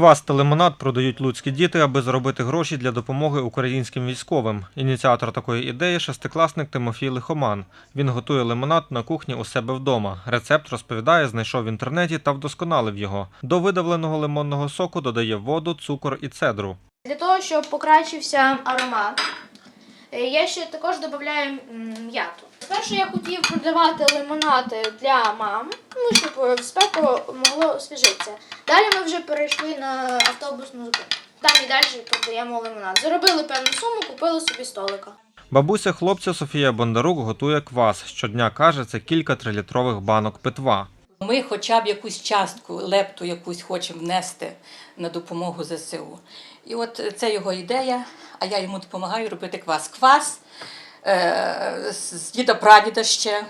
Квас та лимонад продають луцькі діти, аби заробити гроші для допомоги українським військовим. Ініціатор такої ідеї шестикласник Тимофій Лихоман. Він готує лимонад на кухні у себе вдома. Рецепт розповідає, знайшов в інтернеті та вдосконалив його. До видавленого лимонного соку додає воду, цукор і цедру. Для того, щоб покращився аромат, е, я ще також додаю м'яту. Спершу я хотів продавати лимонад для мам, ну, щоб в спеку могло освіжитися. Далі ми вже перейшли на автобусну зупинку. Там і далі продаємо лимонад. Заробили певну суму, купили собі столика. Бабуся хлопця Софія Бондарук готує квас. Щодня каже, це кілька трилітрових банок питва. Ми хоча б якусь частку, лепту якусь хочемо внести на допомогу ЗСУ. І от це його ідея, а я йому допомагаю робити квас. Квас з діда прадіда ще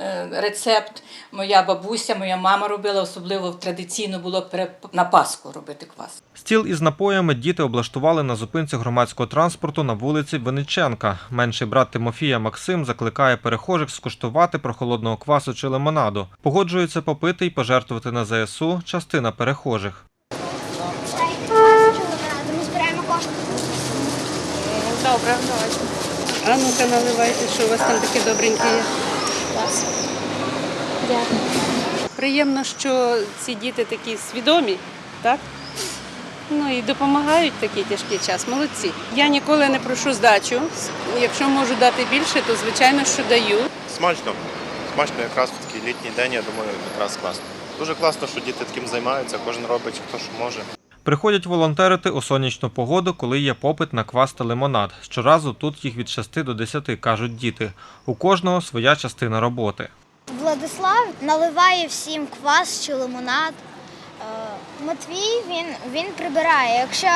е, рецепт. Моя бабуся, моя мама робила, особливо традиційно було на Пасху робити квас. Стіл із напоями діти облаштували на зупинці громадського транспорту на вулиці Винниченка. Менший брат Тимофія Максим закликає перехожих скуштувати прохолодного квасу чи лимонаду. Погоджується попити й пожертвувати на ЗСУ частина перехожих. Ми збираємо кошти. Добре, давайте. А ну-ка наливайте, що у вас там таке добреньке є. Дякую. Приємно, що ці діти такі свідомі, так? Ну і допомагають в такий тяжкий час. Молодці. Я ніколи не прошу здачу. Якщо можу дати більше, то звичайно, що даю. Смачно. Смачно якраз в такий літній день, я думаю, якраз класно. Дуже класно, що діти таким займаються, кожен робить хто що може. Приходять волонтерити у сонячну погоду, коли є попит на квас та лимонад. Щоразу тут їх від 6 до 10, кажуть діти. У кожного своя частина роботи. Владислав наливає всім квас чи лимонад. Е, Матвій він, він прибирає. Якщо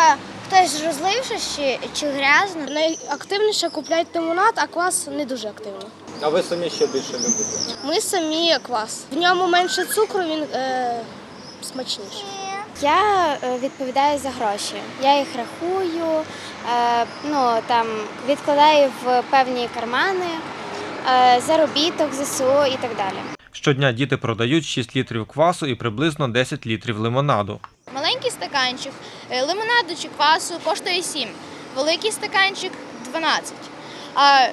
хтось розлив щось чи, чи грязно, Найактивніше купляють лимонад, а квас не дуже активно. А ви самі що більше любите? Ми самі квас. В ньому менше цукру, він е, смачніший. Я е, відповідаю за гроші. Я їх рахую, е, ну там відкладаю в певні кармани, е, заробіток ЗСУ і так далі. Щодня діти продають 6 літрів квасу і приблизно 10 літрів лимонаду. Маленький стаканчик лимонаду чи квасу коштує 7, великий стаканчик 12, а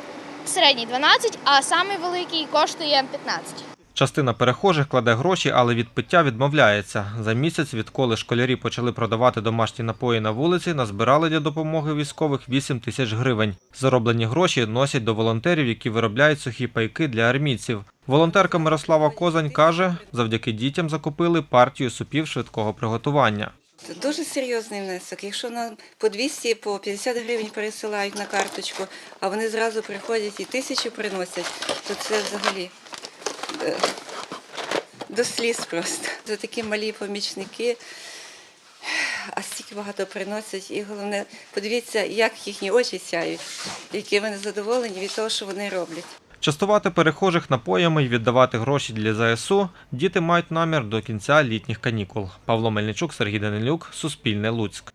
середній 12, а самий великий коштує 15. Частина перехожих кладе гроші, але від пиття відмовляється. За місяць, відколи школярі почали продавати домашні напої на вулиці, назбирали для допомоги військових 8 тисяч гривень. Зароблені гроші носять до волонтерів, які виробляють сухі пайки для армійців. Волонтерка Мирослава Козань каже, завдяки дітям закупили партію супів швидкого приготування. Це дуже серйозний внесок. Якщо нам по 200, по 50 гривень пересилають на карточку, а вони зразу приходять і тисячу приносять, то це взагалі до сліз просто. Це такі малі помічники, а стільки багато приносять. І головне, подивіться, як їхні очі сяють, які вони задоволені від того, що вони роблять. Частувати перехожих напоями і віддавати гроші для ЗСУ діти мають намір до кінця літніх канікул. Павло Мельничук, Сергій Данилюк, Суспільне Луцьк.